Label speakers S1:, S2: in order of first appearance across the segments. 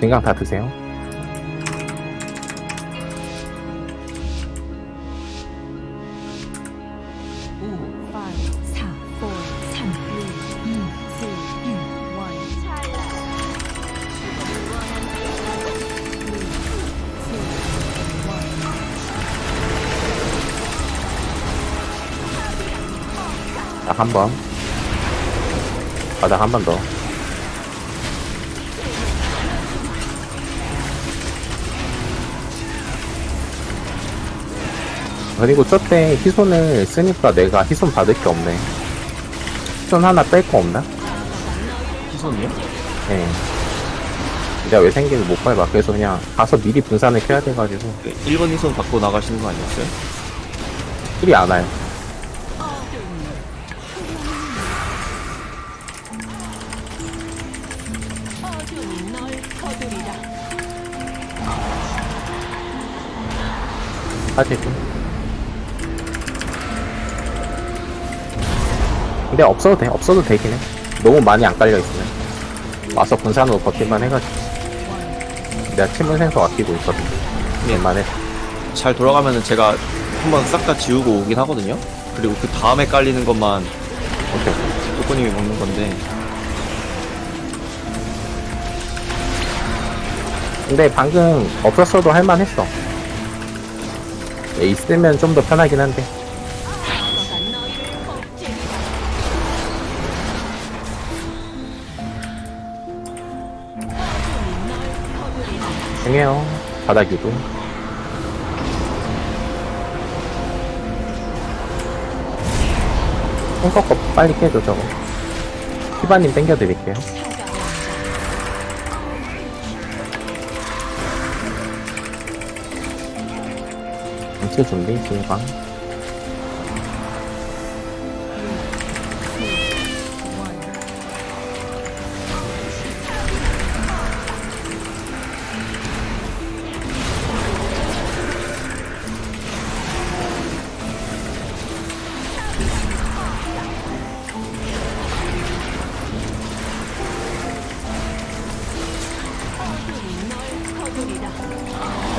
S1: 진강 다 드세요.
S2: 오, 4, 4, 3, 2, 2, 2, 1.
S1: 딱한 번. 바닥 한 번 더. 그리고 저때 희손을 쓰니까 내가 희손 받을 게 없네. 희손 하나 뺄 거 없나?
S3: 희손이요?
S1: 예. 내가 왜 생기를 못 밟아. 그래서 그냥 가서 미리 분산을 켜야 돼가지고.
S3: 1번 희손 받고 나가시는 거 아니었어요?
S1: 힐이 안 와요.
S2: 어둠이
S1: 근데 없어도 돼. 없어도 되긴 해. 너무 많이 안 깔려있으면. 와서 분산으로 버틸만 해가지고. 내가 침문 생석 아끼고 있거든. 웬만해.
S3: 잘 돌아가면은 제가 한번 싹 다 지우고 오긴 하거든요? 그리고 그 다음에 깔리는 것만
S1: 오케이.
S3: 쪼꼬님이 먹는 건데
S1: 근데 방금 없었어도 할만했어. 예, 있으면 좀 더 편하긴 한데. 행해요. 바닥 유도. 손꺾어 빨리 깨줘, 저거. 피바님 땡겨드릴게요. 전체 준비, 중방.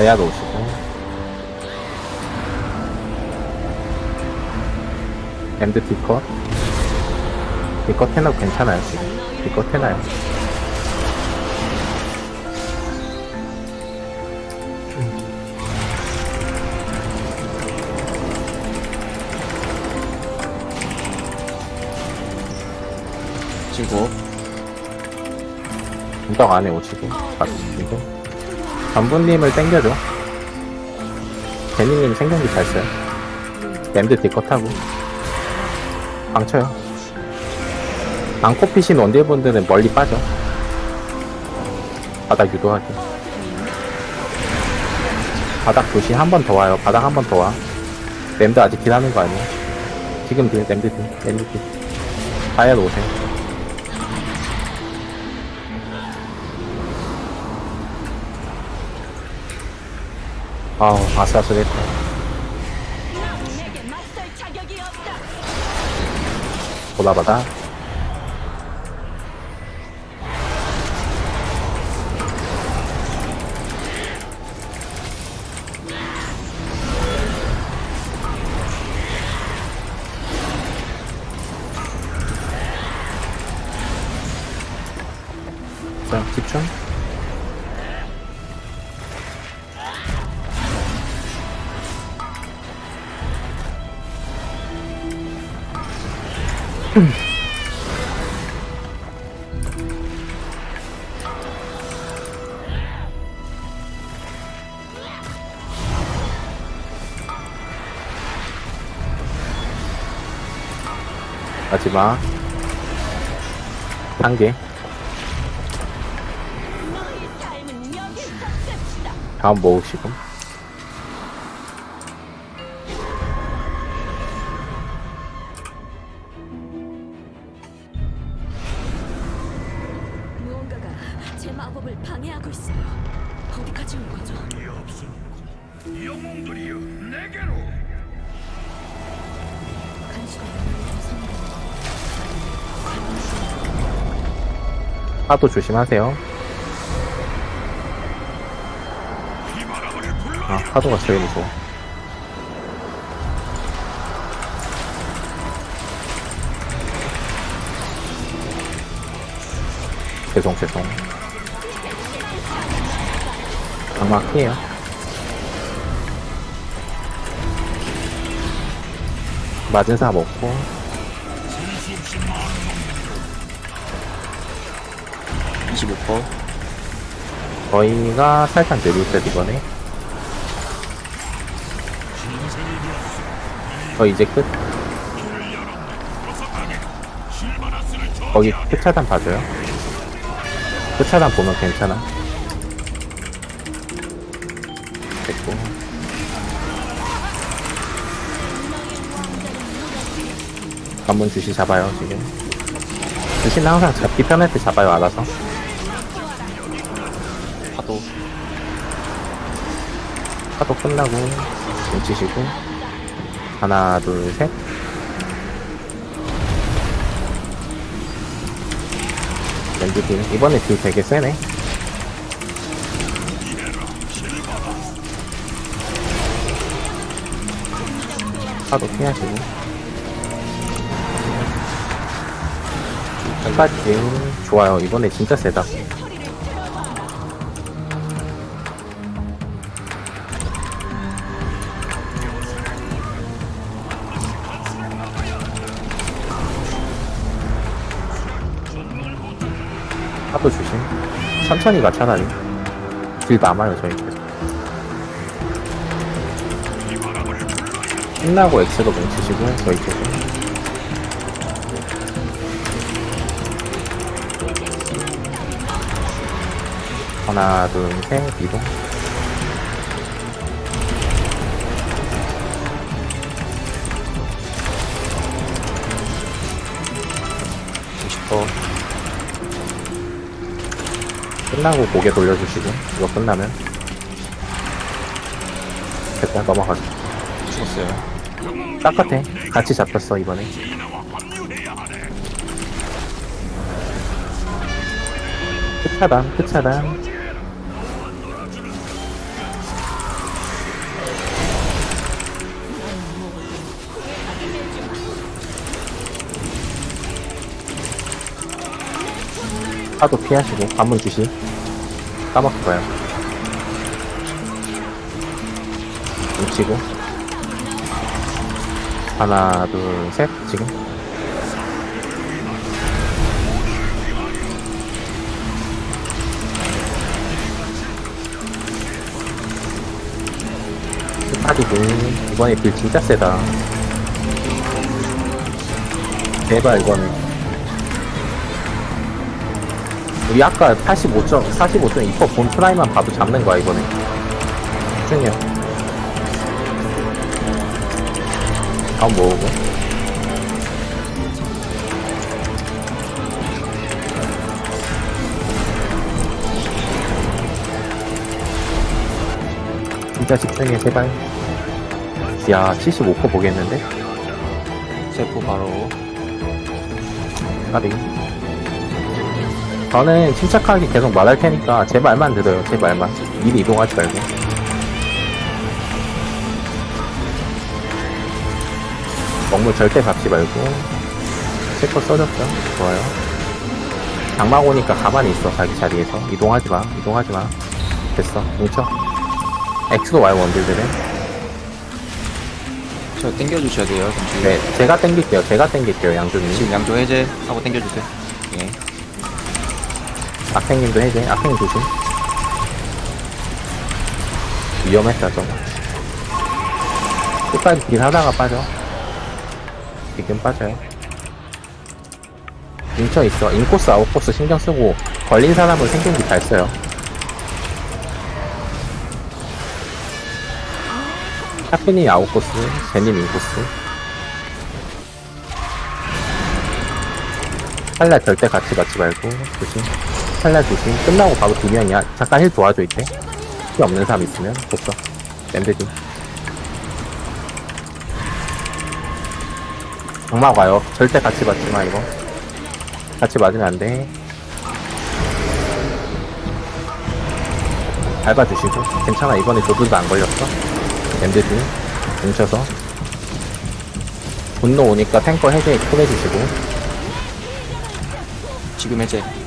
S1: 대야 놓으시고. 엠드 D컷. D컷 해놔도 괜찮아요, 지금. D컷 해놔요.
S3: 친구
S1: 분석 안에 오시고. 받으시고. 전부님을 땡겨줘. 제니님 생존기 잘 써요. 엠드 D컷 하고. 방 쳐요. 방코 피신 원딜분들은 멀리 빠져. 바닥 유도하게. 바닥 조심 한번 더 와요. 바닥 한 번 더 와. 램드 아직 딜하는 거 아니에요? 지금 딜, 램드 딜, 램드 딜. 다이아 오세요. 아우, 아슬아슬했다. 보다바다. 마지막. 단계. 다음 모으시고. 파도 조심하세요. 아, 파도가 제일 무서워. 죄송, 죄송. 아마 피해요. 맞은 사 먹고.
S3: 25%.
S1: 저희가 살짝 느릴 듯, 이번에. 저 이제 끝. 거기 끝차단 봐줘요. 끝차단 보면 괜찮아. 됐고. 관문 주시 잡아요, 지금. 주시는 항상 잡기 편할 때 잡아요, 알아서.
S3: 파도.
S1: 파도 끝나고, 뭉치시고. 하나, 둘, 셋. 렌즈 딜. 이번에 딜 되게 세네. 파도 피하시고. 끝까지 좋아요. 이번에 진짜 세다. 파도 조심. 천천히 가, 차라리. 딜 남아요, 저희 계속. 끝나고 X로 뭉치시고, 저희 쪽은. 하나, 둘, 셋, 이동. 끝나고 고개 돌려주시고, 이거 끝나면. 됐다, 넘어가죠.
S3: 죽었어요.
S1: 똑같아. 같이 잡혔어, 이번에. 끝차단, 끝차단. 파도 피하시고, 관문 주시. 까먹어요. 뭉치고. 하나, 둘, 셋, 지금. 스타디고, 이번에 빌 진짜 세다. 대박, 이거는. 우리 아까 45점, 45.2%본 트라이만 봐도 잡는 거야, 이번에. 집중해요. 다음 모으고. 진짜 집중해, 제발. 야, 75% 보겠는데?
S3: 세포 바로.
S1: 까비. 저는 침착하게 계속 말할 테니까 제 말만 들어요, 제 말만. 미리 이동하지 말고. 먹물 절대 잡지 말고. 체커 써줬죠? 좋아요. 장막 오니까 가만히 있어, 자기 자리에서. 이동하지 마, 이동하지 마. 됐어, 뭉쳐. X로 와요, 원딜들은.
S3: 저 땡겨주셔야 돼요. 지금.
S1: 네, 제가 땡길게요, 제가 땡길게요, 양조님.
S3: 지금 양조 해제 하고 땡겨주세요. 예.
S1: 악행님도 해제, 악행 조심. 위험했다, 저거. 끝까지 길 하다가 빠져. 지금 빠져요. 뭉쳐 있어. 인코스, 아웃코스 신경 쓰고, 걸린 사람은 생존기 잘 써요. 하프님 아웃코스, 제님 인코스. 칼날 절대 같이 맞지 말고, 조심. 칼날 조심. 끝나고 바로 두 명이야. 잠깐 힐 도와줘, 이때. 힐 없는 사람 있으면, 됐어. 램드지. 정막 와요. 절대 같이 맞지 마, 이거. 같이 맞으면 안 돼. 밟아주시고 괜찮아 이번에 조드도 안 걸렸어 엠드드 뭉쳐서 분노 오니까 탱커 해제 콜해주시고
S3: 지금 해제.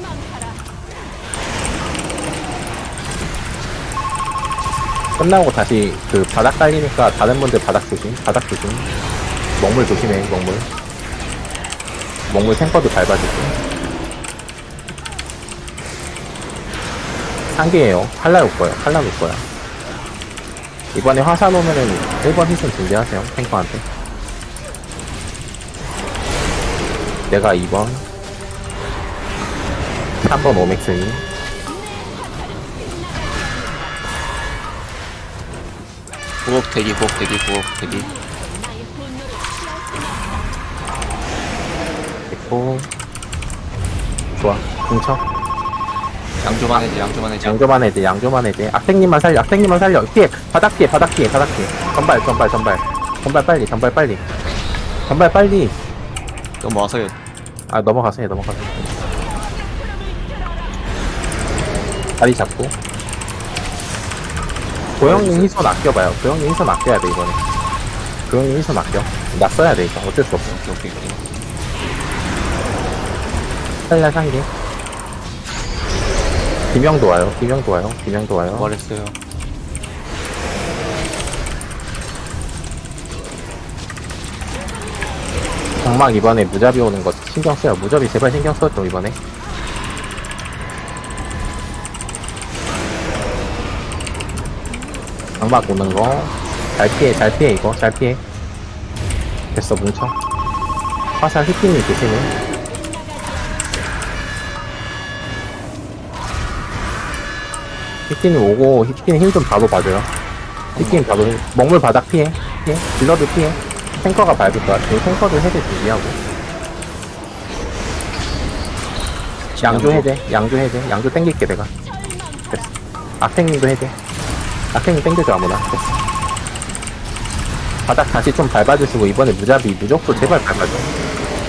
S1: 끝나고 다시 그 바닥 깔리니까 다른 분들 바닥 조심 바닥 조심. 먹물 조심해 먹물. 먹물 탱커도 밟아주고. 상계예요. 칼날 올 거예요. 칼날 올 거야. 이번에 화산 오면은 1번 희생 준비하세요 탱커한테. 내가 2번. 3번 오맥스니
S3: 부엌 대기, 부엌 대기, 부엌 대기.
S1: 됐고. 좋아. 뭉쳐.
S3: 양조만 해제, 양조만 해제.
S1: 양조만 해제 양조만 해제 악생님만 살려 악생님만 살려. 피해 바닥 피해 바닥 피해 바닥 피해 전발 전발 전발. 전발 빨리 전발 빨리. 전발 빨리. 아 넘어가서 해 넘어가서 해. 다리 잡고 고영님 희손 아껴봐요. 고영님 희손 아껴야 돼 이번에. 고영님 희손 아껴. 나 써야 돼 이거. 어쩔 수 없어.
S3: 오케이, 오케이, 오케이.
S1: 살려 상계 김영도 와요. 김영도 와요. 김영도 와요.
S3: 말했어요.
S1: 장막 이번에 무잡이 오는 거 신경 써요. 무잡이 제발 신경 써줘 이번에. 장막 오는 거. 잘 피해, 잘 피해 이거, 잘 피해. 됐어, 뭉쳐. 화살 히팅이 조심해. 히팅이 오고 히팅 힐좀 바로 봐줘요. 히팅 바로 힐. 먹물 바닥 피해, 피해. 딜러도 피해. 탱커가 밟을 거야. 그 탱커도 해제 준비하고. 양조 해제, 양조 해제, 양조 땡길게 내가. 됐어. 악탱님도 해제. 악탱님 땡겨줘 아무나. 바닥 다시 좀 밟아주시고 이번에 무자비 무적도 제발 밟아줘.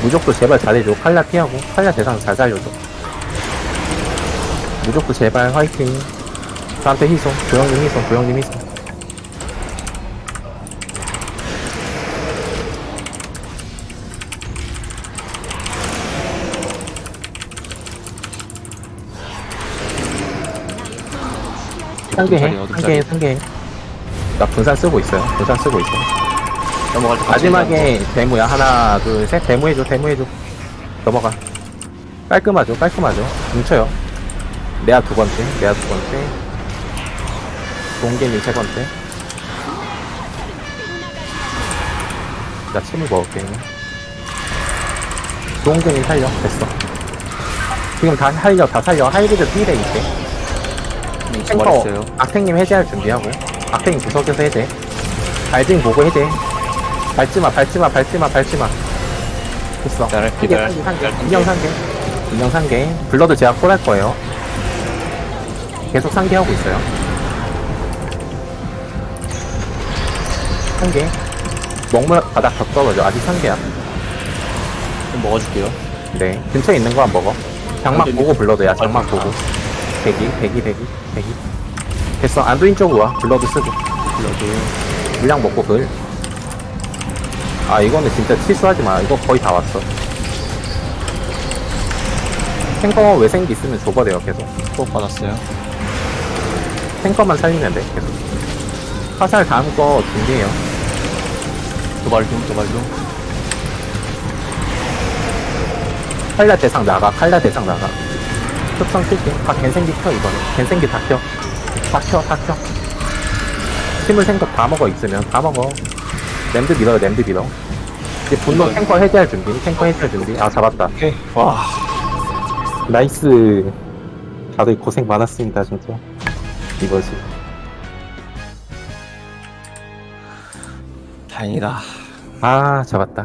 S1: 무적도 제발 잘해줘. 칼라 피하고 칼라 대상 잘 살려줘. 무적도 제발 화이팅. 저한테 희소, 조영님 희소, 조영님 희소. 상계해,
S3: 어둠 자리, 어둠
S1: 상계해. 상계해. 나 분산 쓰고 있어요. 분산 쓰고 있어.
S3: 넘어갈 때 같이
S1: 마지막에 데모야. 하나, 둘, 셋. 데모해줘, 데모해줘. 넘어가. 깔끔하죠, 깔끔하죠. 뭉쳐요. 내가 두 번째, 내가 두 번째. 동계님 세 번째. 나 침을 먹을게. 동계님 살려. 됐어. 지금 다 살려, 다 살려. 하이브드 필에 있대. 탱커.
S3: 말했어요.
S1: 악탱님 해제할 준비하고 악탱님 구석에서 해제. 발징 보고 해제. 밟지마 밟지마 밟지마 밟지마. 됐어.
S3: 기다려,
S1: 상계
S3: 기다려.
S1: 상계 상계
S3: 기다려.
S1: 인형 상계 인형 상계 블러드 제가 콜할 거예요. 계속 상계하고 있어요. 상계 먹물 바닥 더 떨어져. 아직 상계야.
S3: 좀 먹어줄게요.
S1: 네. 근처에 있는 거 안 먹어. 장막
S3: 완전히-
S1: 보고 블러드야. 장막
S3: 아.
S1: 보고 대기 대기 대기 대기. 됐어. 안두인 쪽으로 와. 블러드 쓰고. 블러드. 물량 먹고 글. 아 이거는 진짜 실수하지 마. 이거 거의 다 왔어. 탱커 외생기 있으면 줘버려요 계속.
S3: 수업 받았어요.
S1: 탱커만 살리면 돼 계속. 화살 다음 거 준비해요.
S3: 도발 좀, 도발 좀.
S1: 칼라 대상 나가. 칼라 대상 나가 흡성 쓸게 다 갠생기 켜 이번에. 갠생기 다켜다켜다켜. 침을 생각 다 먹어 있으면. 다 먹어. 램드 밀어요 램드 밀어. 이제 분노 탱커 해제할 준비. 탱커 해제할 준비. 아 잡았다.
S3: 오케이. 와.
S1: 나이스. 다들 고생 많았습니다 진짜. 이거지.
S3: 다행이다.
S1: 아 잡았다